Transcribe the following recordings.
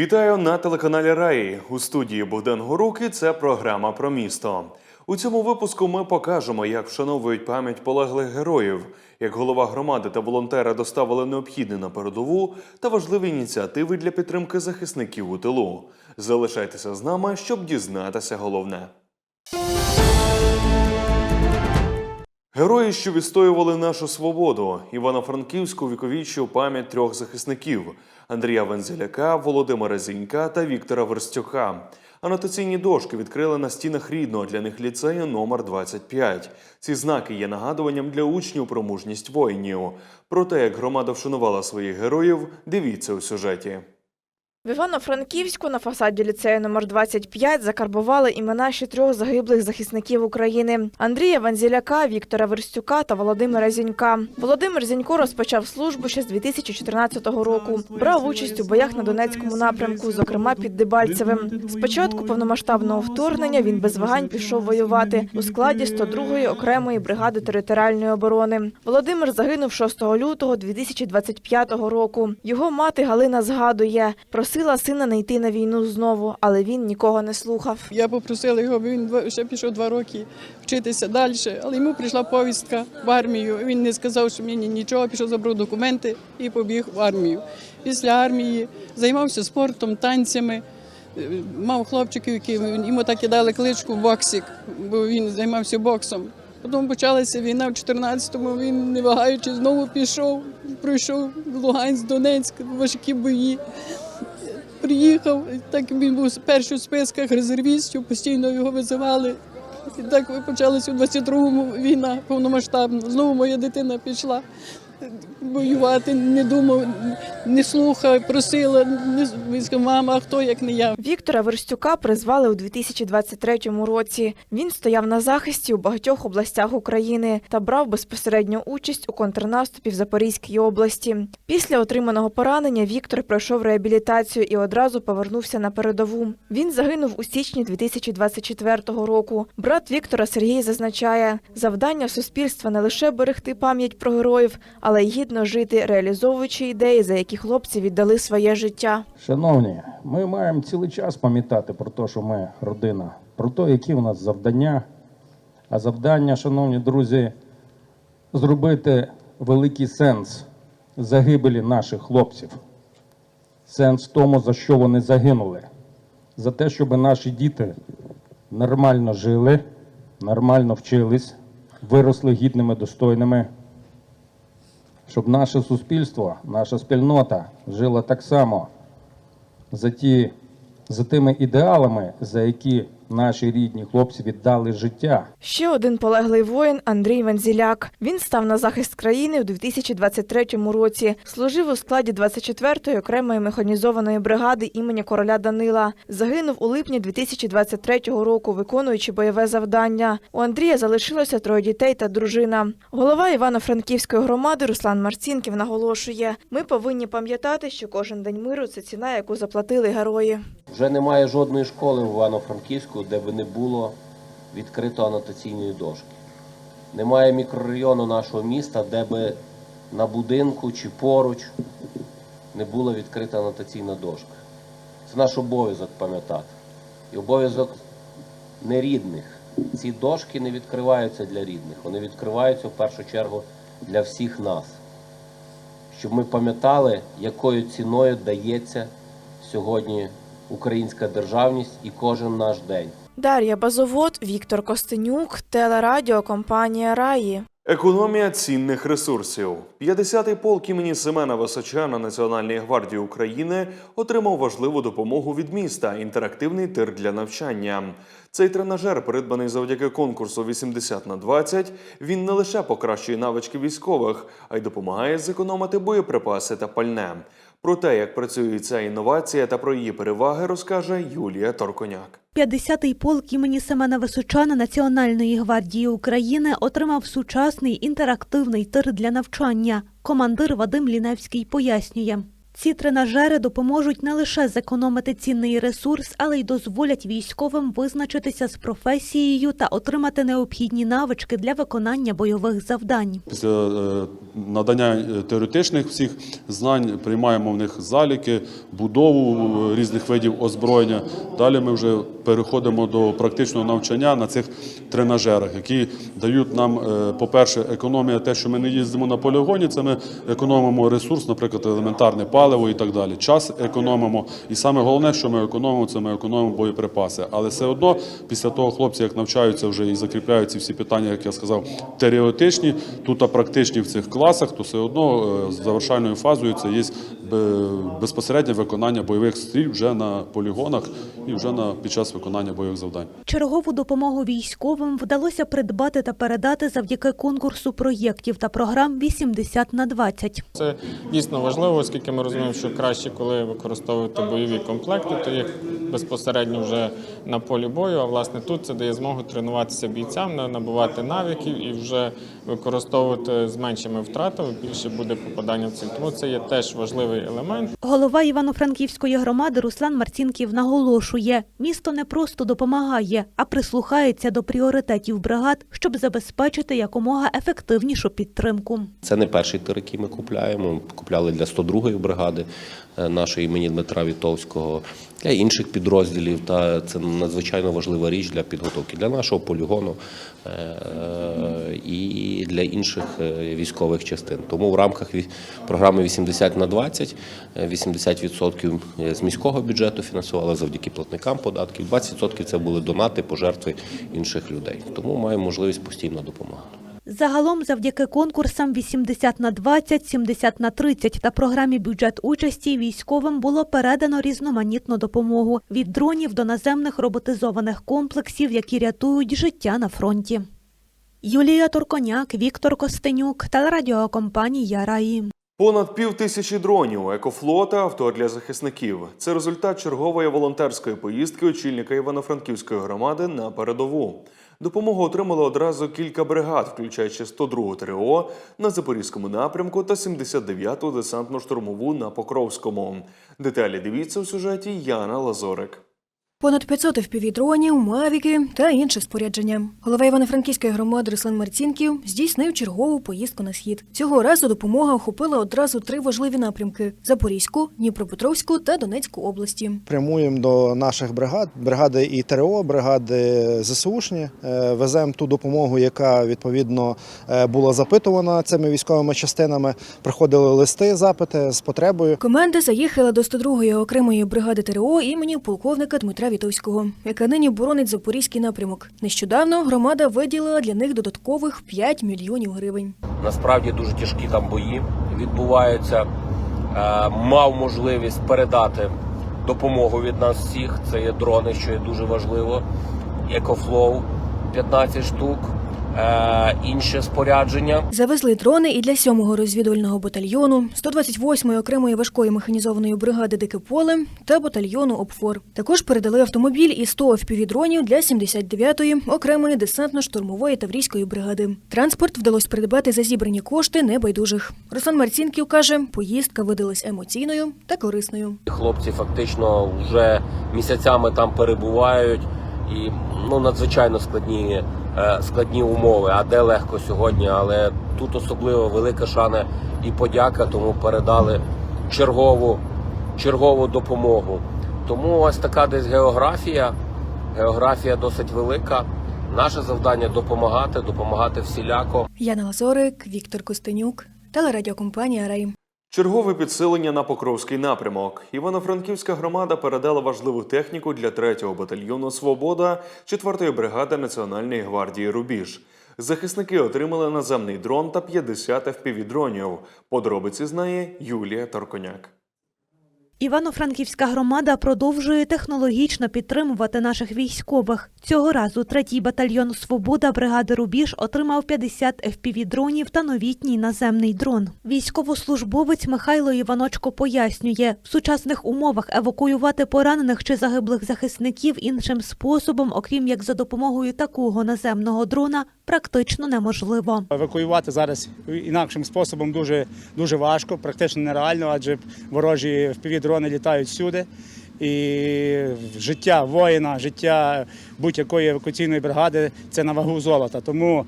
Вітаю на телеканалі Раї. У студії Богдан Горук і це програма про місто. У цьому випуску ми покажемо, як вшановують пам'ять полеглих героїв, як голова громади та волонтери доставили необхідне на передову та важливі ініціативи для підтримки захисників у тилу. Залишайтеся з нами, щоб дізнатися головне. Герої, що відстоювали нашу свободу, Івано-Франківську віковічу пам'ять трьох захисників Андрія Вензеляка, Володимира Зінька та Віктора Верстюха. Анотаційні дошки відкрили на стінах рідного для них ліцею номер 25. Ці знаки є нагадуванням для учнів про мужність воїнів. Про те, як громада вшанувала своїх героїв, дивіться у сюжеті. В Івано-Франківську на фасаді ліцею номер 25 закарбували імена ще трьох загиблих захисників України: Андрія Ванзіляка, Віктора Верстюка та Володимира Зінька. Володимир Зінько розпочав службу ще з 2014 року. Брав участь у боях на Донецькому напрямку, зокрема під Дебальцевим. Спочатку повномасштабного вторгнення він без вагань пішов воювати у складі 102-ї окремої бригади територіальної оборони. Володимир загинув 6 лютого 2025 року. Його мати Галина згадує, просила сина не йти на війну знову, але він нікого не слухав. Я попросила його, бо він ще пішов два роки вчитися далі, але йому прийшла повістка в армію. Він не сказав, що мені нічого, пішов, забрав документи і побіг в армію. Після армії займався спортом, танцями. Е, Мав хлопчиків, які йому так і дали кличку боксик, бо він займався боксом. Потім почалася війна в 14-му, він не вагаючи знову пішов, пройшов Луганськ, Донецьк, важкі бої. Приїхав, так він був перший у списках резервістів, постійно його визивали. І так почалася у 22-му війна повномасштабна. Знову моя дитина пішла воювати, не думав, не слухав, просила. Не, сказав, мама, а хто як не я? Віктора Верстюка призвали у 2023 році. Він стояв на захисті у багатьох областях України та брав безпосередню участь у контрнаступі в Запорізькій області. Після отриманого поранення Віктор пройшов реабілітацію і одразу повернувся на передову. Він загинув у січні 2024 року. Брат Віктора Сергій зазначає, завдання суспільства не лише берегти пам'ять про героїв, але й гідно жити, реалізовуючи ідеї, за які хлопці віддали своє життя. Шановні, ми маємо цілий час пам'ятати про те, що ми родина, про те, які у нас завдання. А завдання, шановні друзі, зробити великий сенс загибелі наших хлопців. Сенс в тому, за що вони загинули. За те, щоб наші діти нормально жили, нормально вчились, виросли гідними, достойними щоб наше суспільство, наша спільнота жила так само за, ті, за тими ідеалами, за які наші рідні хлопці віддали життя. Ще один полеглий воїн Андрій Вензіляк. Він став на захист країни у 2023 році. Служив у складі 24-ї окремої механізованої бригади імені короля Данила. Загинув у липні 2023 року, виконуючи бойове завдання. У Андрія залишилося троє дітей та дружина. Голова Івано-Франківської громади Руслан Марцінків наголошує: ми повинні пам'ятати, що кожен день миру це ціна, яку заплатили герої. Вже немає жодної школи в Івано-Франківську, де би не було відкрито анотаційної дошки. Немає мікрорайону нашого міста, де би на будинку чи поруч не була відкрита анотаційна дошка. Це наш обов'язок пам'ятати. І обов'язок нерідних. Ці дошки не відкриваються для рідних, вони відкриваються в першу чергу для всіх нас. Щоб ми пам'ятали, якою ціною дається сьогодні українська державність і кожен наш день. Дар'я Базовод, Віктор Костенюк, телерадіокомпанія Раї. Економія цінних ресурсів. 50-й полк імені Семена Височана Національної гвардії України отримав важливу допомогу від міста інтерактивний тир для навчання. Цей тренажер, придбаний завдяки конкурсу 80 на 20, він не лише покращує навички військових, а й допомагає зекономити боєприпаси та пальне. Про те, як працює ця інновація та про її переваги, розкаже Юлія Торконяк. 50-й полк імені Семена Височана Національної гвардії України отримав сучасний інтерактивний тир для навчання. Командир Вадим Ліневський пояснює. Ці тренажери допоможуть не лише зекономити цінний ресурс, але й дозволять військовим визначитися з професією та отримати необхідні навички для виконання бойових завдань. Після е, надання е, теоретичних всіх знань приймаємо в них заліки, будову е, різних видів озброєння. Далі ми вже переходимо до практичного навчання на цих тренажерах, які дають нам, по-перше, економія те, що ми не їздимо на полігоні, це ми економимо ресурс, наприклад, елементарне паливо і так далі. Час економимо. І саме головне, що ми економимо, це ми економимо боєприпаси. Але все одно, після того хлопці, як навчаються вже і закріпляють ці всі питання, як я сказав, теоретичні, тут практичні в цих класах, то все одно е, завершальною фазою це є безпосереднє виконання бойових стрій вже на полігонах і вже на під час виконання бойових завдань. Чергову допомогу військовим вдалося придбати та передати завдяки конкурсу проєктів та програм 80 на 20. Це дійсно важливо, оскільки ми розуміємо, що краще, коли використовувати бойові комплекти, то їх безпосередньо вже на полі бою. А власне тут це дає змогу тренуватися бійцям, на- набувати навиків і вже використовувати з меншими втратами. Більше буде попадання в ціль. Тому це є теж важливий елемент. Голова Івано-Франківської громади Руслан Марцінків наголошує, місто не просто допомагає, а прислухається до пріоритетів бригад, щоб забезпечити якомога ефективнішу підтримку. Це не перший тир, який ми купляємо. Ми купляли для 102-ї бригади е, нашої імені Дмитра Вітовського, для інших підрозділів. Та це надзвичайно важлива річ для підготовки для нашого полігону е, і для інших е, військових частин. Тому в рамках ві- програми 80 на 20 е, 80% з міського бюджету фінансували завдяки платникам податків. 20% це були донати, пожертви інших людей. Тому маємо можливість постійно допомагати. Загалом, завдяки конкурсам 80 на 20, 70 на 30 та програмі бюджет участі військовим було передано різноманітну допомогу від дронів до наземних роботизованих комплексів, які рятують життя на фронті. Юлія Турконяк, Віктор Костенюк, телерадіокомпанія Раї. Понад пів тисячі дронів, екофлота, авто для захисників. Це результат чергової волонтерської поїздки очільника Івано-Франківської громади на передову. Допомогу отримали одразу кілька бригад, включаючи 102 ТРО на Запорізькому напрямку та 79-ту десантно-штурмову на Покровському. Деталі дивіться у сюжеті Яна Лазорик. Понад 500 FPV-дронів, мавіки та інше спорядження. Голова Івано-Франківської громади Руслан Марцінків здійснив чергову поїздку на схід. Цього разу допомога охопила одразу три важливі напрямки: Запорізьку, Дніпропетровську та Донецьку області. Прямуємо до наших бригад, бригади і ТРО, бригади ЗСУшні. Е, Веземо ту допомогу, яка відповідно е, була запитувана цими військовими частинами. Приходили листи, запити з потребою. Команда заїхала до 102-ї окремої бригади ТРО імені полковника Дмитра Вітовського, яка нині боронить запорізький напрямок. Нещодавно громада виділила для них додаткових 5 мільйонів гривень. Насправді дуже тяжкі там бої відбуваються. Е, Мав можливість передати допомогу від нас всіх. Це є дрони, що є дуже важливо. Екофлоу 15 штук, інше спорядження. Завезли дрони і для 7-го розвідувального батальйону, 128-ї окремої важкої механізованої бригади Дике поле та батальйону ОПФОР. Також передали автомобіль і 100 FPV-дронів для 79-ї окремої десантно-штурмової таврійської бригади. Транспорт вдалося придбати за зібрані кошти небайдужих. Руслан Марцінків каже, поїздка видалась емоційною та корисною. Хлопці фактично вже місяцями там перебувають і ну надзвичайно складні, е, складні умови. А де легко сьогодні, але тут особливо велика шана і подяка, тому передали чергову, чергову допомогу. Тому ось така десь географія. Географія досить велика. Наше завдання допомагати, допомагати всіляко. Яна Лазорик, Віктор Костенюк, телерадіокомпанія Рай. Чергове підсилення на Покровський напрямок. Івано-Франківська громада передала важливу техніку для 3-го батальйону Свобода 4-ї бригади Національної гвардії Рубіж. Захисники отримали наземний дрон та 50 FPV-дронів. Подробиці знає Юлія Торконяк. Івано-Франківська громада продовжує технологічно підтримувати наших військових. Цього разу третій батальйон Свобода бригади Рубіж отримав 50 FPV-дронів та новітній наземний дрон. Військовослужбовець Михайло Іваночко пояснює, в сучасних умовах евакуювати поранених чи загиблих захисників іншим способом, окрім як за допомогою такого наземного дрона, практично неможливо. Евакуювати зараз інакшим способом дуже, дуже важко, практично нереально, адже ворожі впівдрони літають всюди. І життя воїна, життя будь-якої евакуаційної бригади це на вагу золота. Тому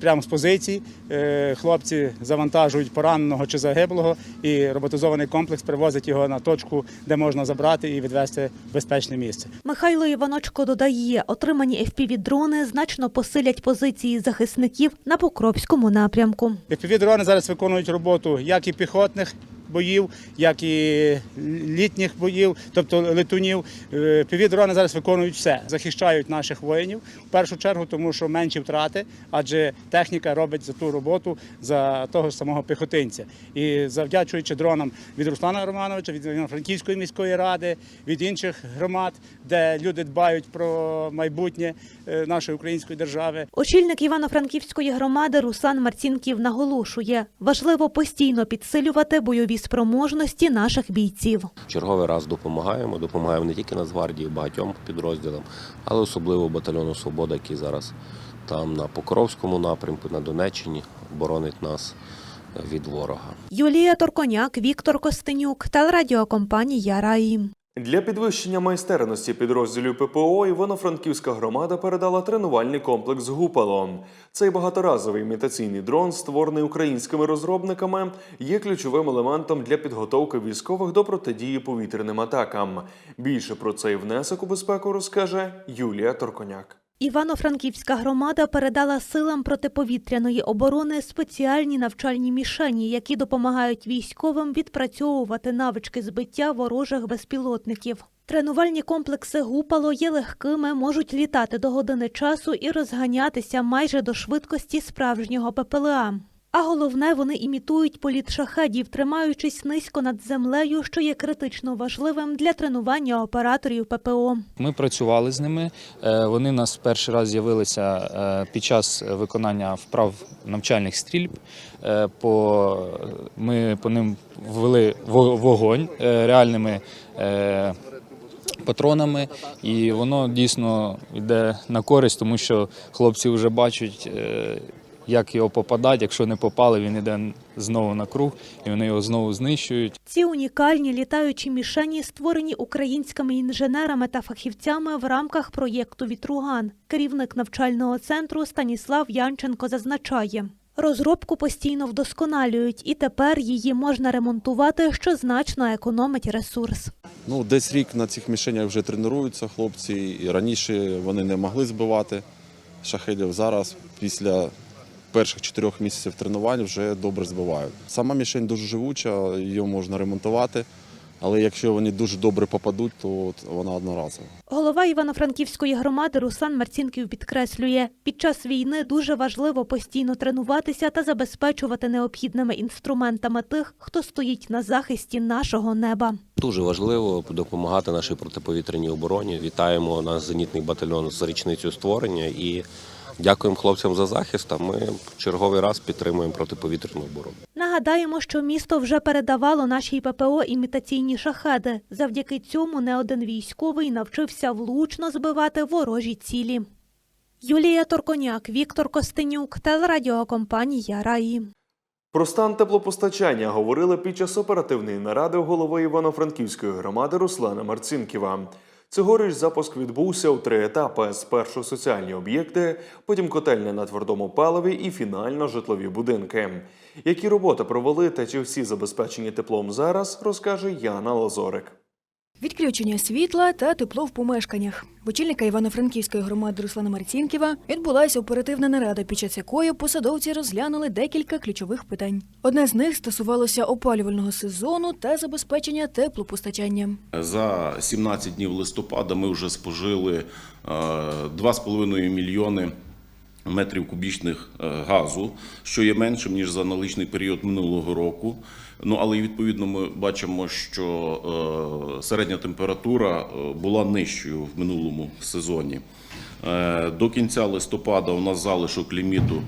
прямо з позицій е, хлопці завантажують пораненого чи загиблого, і роботизований комплекс привозить його на точку, де можна забрати і відвести в безпечне місце. Михайло Іваночко додає, отримані FPV-дрони значно посилять позиції захисників на Покровському напрямку. FPV-дрони зараз виконують роботу як і піхотних боїв, як і літніх боїв, тобто летунів. FPV-дрони зараз виконують все, захищають наших воїнів в першу чергу, тому що менші втрати, адже техніка робить за ту роботу за того самого піхотинця. І завдячуючи дронам від Руслана Романовича, від Франківської міської ради, від інших громад, де люди дбають про майбутнє е, нашої української держави. Очільник Івано-Франківської громади Руслан Марцінків наголошує, важливо постійно підсилювати бойові спроможності наших бійців. Черговий раз допомагаємо. Допомагаємо не тільки Нацгвардії, багатьом підрозділам, але особливо батальйону Свобода, який зараз там на Покровському напрямку, на Донеччині боронить нас від ворога. Юлія Торконяк, Віктор Костенюк, телерадіокомпанія Раї. Для підвищення майстерності підрозділів ППО Івано-Франківська громада передала тренувальний комплекс Гупалон. Цей багаторазовий імітаційний дрон, створений українськими розробниками, є ключовим елементом для підготовки військових до протидії повітряним атакам. Більше про цей внесок у безпеку розкаже Юлія Торконяк. Івано-Франківська громада передала силам протиповітряної оборони спеціальні навчальні мішені, які допомагають військовим відпрацьовувати навички збиття ворожих безпілотників. Тренувальні комплекси Гупало є легкими, можуть літати до години часу і розганятися майже до швидкості справжнього ППЛА. А головне, вони імітують політ шахедів, тримаючись низько над землею, що є критично важливим для тренування операторів ППО. Ми працювали з ними. Е, Вони нас перший раз з'явилися е, під час виконання вправ навчальних стрільб. Е, По, ми по ним ввели вогонь реальними патронами, і воно дійсно йде на користь, тому що хлопці вже бачать. Як його попадати, якщо не попали, він йде знову на круг, і вони його знову знищують. Ці унікальні літаючі мішені створені українськими інженерами та фахівцями в рамках проєкту Вітруган. Керівник навчального центру Станіслав Янченко зазначає. Розробку постійно вдосконалюють, і тепер її можна ремонтувати, що значно економить ресурс. Ну, десь рік на цих мішенях вже тренуються хлопці. І раніше вони не могли збивати шахедів. Зараз, після перших чотирьох місяців тренувань, вже добре збивають. Сама мішень дуже живуча, її можна ремонтувати. Але якщо вони дуже добре попадуть, то от вона одноразова. Голова Івано-Франківської громади Руслан Марцінків підкреслює, під час війни дуже важливо постійно тренуватися та забезпечувати необхідними інструментами тих, хто стоїть на захисті нашого неба. Дуже важливо допомагати нашій протиповітряній обороні. Вітаємо наш зенітний батальйон з річницею створення і дякуємо хлопцям за захист. А ми черговий раз підтримуємо протиповітряну оборону. Нагадаємо, що місто вже передавало нашій ППО імітаційні шахеди. Завдяки цьому не один військовий навчився влучно збивати ворожі цілі. Юлія Торконяк, Віктор Костенюк, телерадіокомпанія Раї. Про стан теплопостачання говорили під час оперативної наради голови Івано-Франківської громади Руслана Марцінківа. Цьогоріч запуск відбувся у три етапи: спершу соціальні об'єкти, потім котельня на твердому паливі і фінально житлові будинки. Які роботи провели та чи всі забезпечені теплом зараз, розкаже Яна Лазорик. Відключення світла та тепло в помешканнях. В очільника Івано-Франківської громади Руслана Марцінківа відбулася оперативна нарада, під час якої посадовці розглянули декілька ключових питань. Одне з них стосувалося опалювального сезону та забезпечення теплопостачання. За 17 днів листопада ми вже спожили е, 2,5 мільйони метрів кубічних е, газу, що є меншим ніж за аналогічний період минулого року. Ну але відповідно ми бачимо, що е, середня температура е, була нижчою в минулому сезоні. До кінця листопада у нас залишок ліміту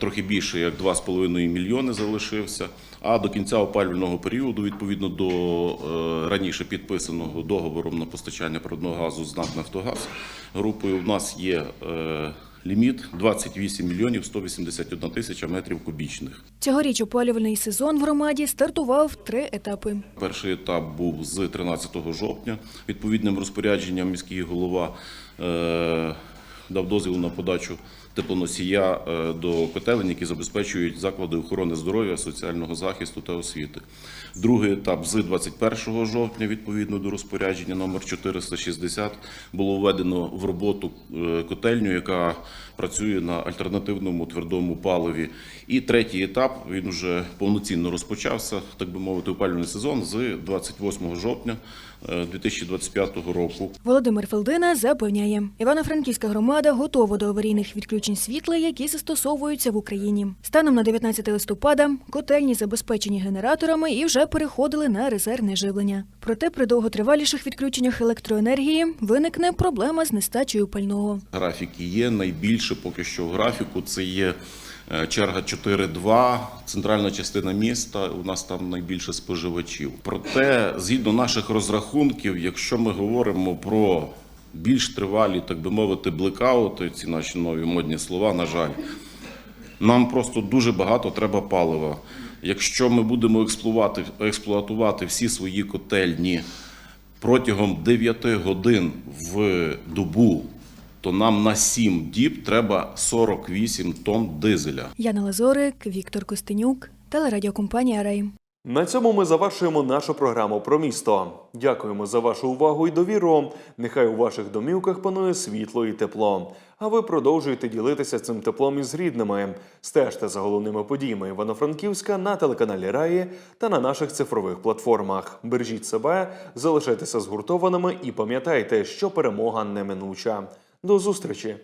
трохи більше як 2,5 мільйони залишився. А до кінця опалювального періоду, відповідно до раніше підписаного договором на постачання природного газу з НАК «Нафтогаз» групою, у нас є ліміт 28 мільйонів 181 тисяча метрів кубічних. Цьогоріч опалювальний сезон в громаді стартував три етапи. Перший етап був з 13 жовтня. Відповідним розпорядженням міський голова е, дав дозвіл на подачу теплоносія е, до котелень, які забезпечують заклади охорони здоров'я, соціального захисту та освіти. Другий етап з 21 жовтня, відповідно до розпорядження номер 460, було введено в роботу е, котельню, яка працює на альтернативному твердому паливі. І третій етап він вже повноцінно розпочався, так би мовити, опалювальний сезон з 28 жовтня е, 2025 року. Володимир Фелдина запевняє, Івано-Франківська громада готова до аварійних відключень світла, які застосовуються в Україні. Станом на 19 листопада котельні забезпечені генераторами і вже переходили на резервне живлення. Проте при довготриваліших відключеннях електроенергії виникне проблема з нестачею пального. Графіки є найбільше поки що в графіку. Це є е, черга 4.2, центральна частина міста. У нас там найбільше споживачів. Проте, згідно наших розрахунків, якщо ми говоримо про більш тривалі, так би мовити, блекаути, ці наші нові модні слова, на жаль, нам просто дуже багато треба палива. Якщо ми будемо експлуатувати, експлуатувати всі свої котельні протягом 9 годин в добу, то нам на 7 діб треба 48 тонн дизеля. Яна Лазорик, Віктор Костенюк, телерадіокомпанія Рей. На цьому ми завершуємо нашу програму про місто. Дякуємо за вашу увагу і довіру. Нехай у ваших домівках панує світло і тепло. А ви продовжуєте ділитися цим теплом із рідними. Стежте за головними подіями Івано-Франківська на телеканалі Раї та на наших цифрових платформах. Бережіть себе, залишайтеся згуртованими і пам'ятайте, що перемога неминуча. До зустрічі!